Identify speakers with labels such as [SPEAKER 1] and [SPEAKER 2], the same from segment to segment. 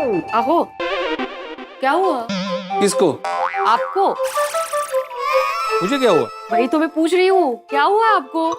[SPEAKER 1] आहो क्या हुआ?
[SPEAKER 2] किसको?
[SPEAKER 1] आपको?
[SPEAKER 2] मुझे क्या हुआ?
[SPEAKER 1] वही तो मैं पूछ रही हूँ। क्या हुआ आपको?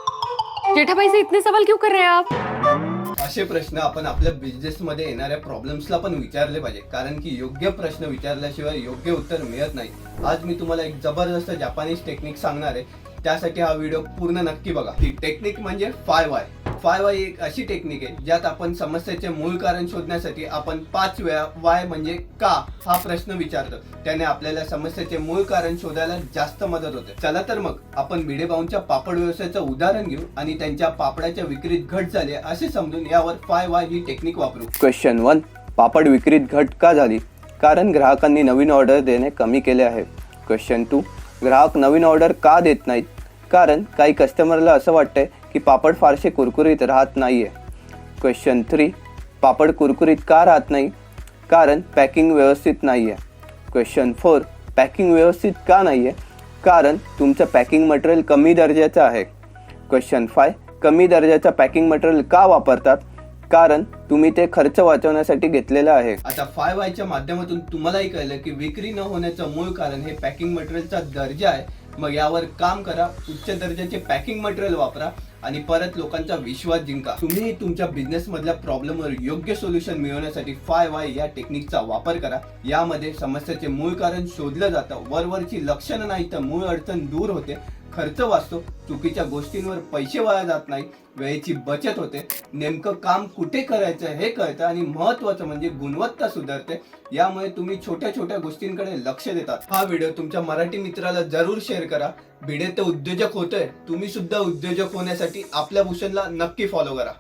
[SPEAKER 1] जेठा भाई से इतने सवाल क्यों कर रहे हैं आप?
[SPEAKER 3] असे प्रश्न आपण आपल्या बिझनेस मध्ये येणाऱ्या प्रॉब्लेम्सला पण विचारले पाहिजे कारण की योग्य प्रश्न विचारल्याशिवाय योग्य उत्तर मिळत नाही. आज मी तुम्हाला एक जबरदस्त जपानीज टेक्निक सांगणार आहे. त्यासाठी हा व्हिडिओ पूर्ण नक्की बघा. ती टेक्निक म्हणजे फाय वाय फाय वाय एक अशी टेक्निक आहे ज्यात आपण समस्येचे मूळ कारण शोधण्यासाठी आपण पाच वेळा वाय म्हणजे का हा प्रश्न विचारतो. त्याने आपल्याला समस्येचे मूळ कारण शोधायला जास्त मदत होते. चला तर मग आपण भिडे भाऊंच्या पापड व्यवसायाचं उदाहरण घेऊ आणि त्यांच्या पापडाच्या विक्रीत घट झाली असे समजून यावर फाय वाय ही टेक्निक वापरू.
[SPEAKER 4] क्वेश्चन वन पापड विक्रीत घट का झाली? कारण ग्राहकांनी नवीन ऑर्डर देणे कमी केले आहे. क्वेश्चन टू ग्राहक नवीन ऑर्डर का देत नाहीत? कारण काही कस्टमरला असं वाटतंय की पापड फारसे कुरकुरीत राहत नाही आहे क्वेश्चन थ्री पापड कुरकुरीत का राहत नाही? कारण पॅकिंग व्यवस्थित नाही आहे क्वेश्चन फोर पॅकिंग व्यवस्थित का नाही आहे कारण तुमचं पॅकिंग मटेरियल कमी दर्जाचं आहे. क्वेश्चन फाय कमी दर्जाचं पॅकिंग मटेरियल का वापरतात? कारण तुम्ही ते खर्च वाचवण्यासाठी घेतलेलं आहे.
[SPEAKER 3] आता फाय वायच्या माध्यमातून तुम्हालाही कळलं की विक्री न होण्याचं मूळ कारण हे पॅकिंग मटेरियलचा दर्जा आहे. मग यावर काम करा उच्च दर्जाचे पॅकिंग मटेरियल वापरा आणि परत लोकांचा विश्वास जिंका. तुम्ही तुमच्या बिझनेस मधल्या प्रॉब्लेमवर योग्य सोल्युशन मिळवण्यासाठी फाय वाय या टेक्निकचा वापर करा. यामध्ये समस्येचे मूळ कारण शोधलं जातं वरवरची लक्षणं नाही तर मूळ अडचण दूर होते. खर्च वाचतो चुकीच्या गोष्टींवर पैसे वाया जात नाही वेळेची बचत होते. नेमकं काम कुठे करायचं हे कळतं आणि महत्वाचं म्हणजे गुणवत्ता सुधारते. यामुळे तुम्ही छोट्या छोट्या गोष्टींकडे लक्ष देतात. हा व्हिडिओ तुमच्या मराठी मित्राला जरूर शेअर करा. भिडे ते उद्योजक होतोय. तुम्ही सुद्धा उद्योजक होण्यासाठी आपल्या भूषणला नक्की फॉलो करा.